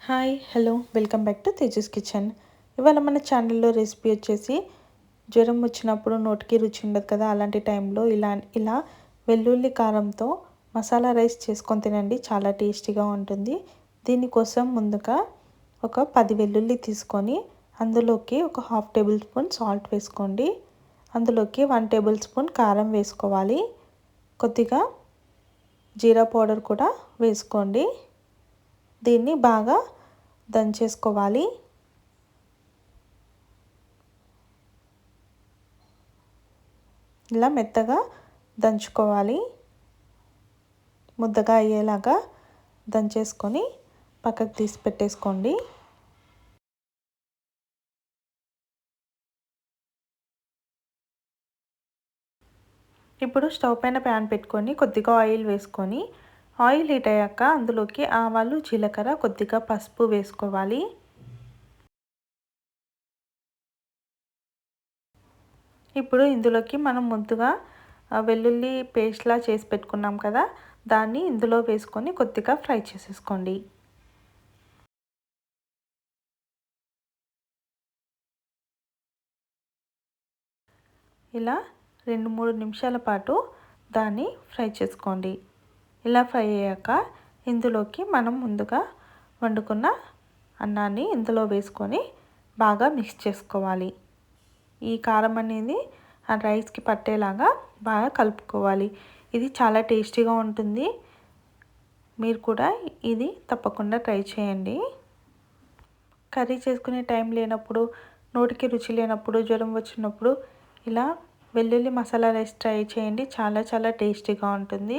Hi hello welcome back to Tejas kitchen. ఇవాళ మన ఛానల్లో రెసిపీ వచ్చేసి జ్వరం వచ్చినప్పుడు నోటికి రుచి ఉండదు కదా అలాంటి టైంలో ఇలా ఇలా వెల్లుల్లి కారంతో మసాలా రైస్ చేసుకొని తినండి చాలా టేస్టీగా ఉంటుంది. దీనికోసం ముందుగా ఒక పది వెల్లుల్లి తీసుకొని అందులోకి ఒక హాఫ్ టేబుల్ స్పూన్ సాల్ట్ వేసుకోండి. అందులోకి వన్ టేబుల్ స్పూన్ కారం వేసుకోవాలి. కొద్దిగా జీరా పౌడర్ కూడా వేసుకోండి. దీన్ని బాగా దంచేసుకోవాలి. ఇలా మెత్తగా దంచుకోవాలి. ముద్దగా అయ్యేలాగా దంచేసుకొని పక్కకు తీసి పెట్టేసుకోండి. ఇప్పుడు స్టవ్ పైన ప్యాన్ పెట్టుకొని కొద్దిగా ఆయిల్ వేసుకొని ఆయిల్ హీట్ అయ్యాక అందులోకి ఆవాలు జీలకర్ర కొద్దిగా పసుపు వేసుకోవాలి. ఇప్పుడు ఇందులోకి మనం ముందుగా వెల్లుల్లి పేస్ట్లా చేసి పెట్టుకున్నాం కదా దాన్ని ఇందులో వేసుకొని కొద్దిగా ఫ్రై చేసేసుకోండి. ఇలా రెండు మూడు నిమిషాల పాటు దాన్ని ఫ్రై చేసుకోండి. ఇలా ఫ్రై అయ్యాక ఇందులోకి మనం ముందుగా వండుకున్న అన్నాన్ని ఇందులో వేసుకొని బాగా మిక్స్ చేసుకోవాలి. ఈ కారం అనేది ఆ రైస్కి పట్టేలాగా బాగా కలుపుకోవాలి. ఇది చాలా టేస్టీగా ఉంటుంది. మీరు కూడా ఇది తప్పకుండా ట్రై చేయండి. కర్రీ చేసుకునే టైం లేనప్పుడు నోటికి రుచి లేనప్పుడు జ్వరం వచ్చినప్పుడు ఇలా వెల్లుల్లి మసాలా రైస్ ట్రై చేయండి. చాలా చాలా టేస్టీగా ఉంటుంది.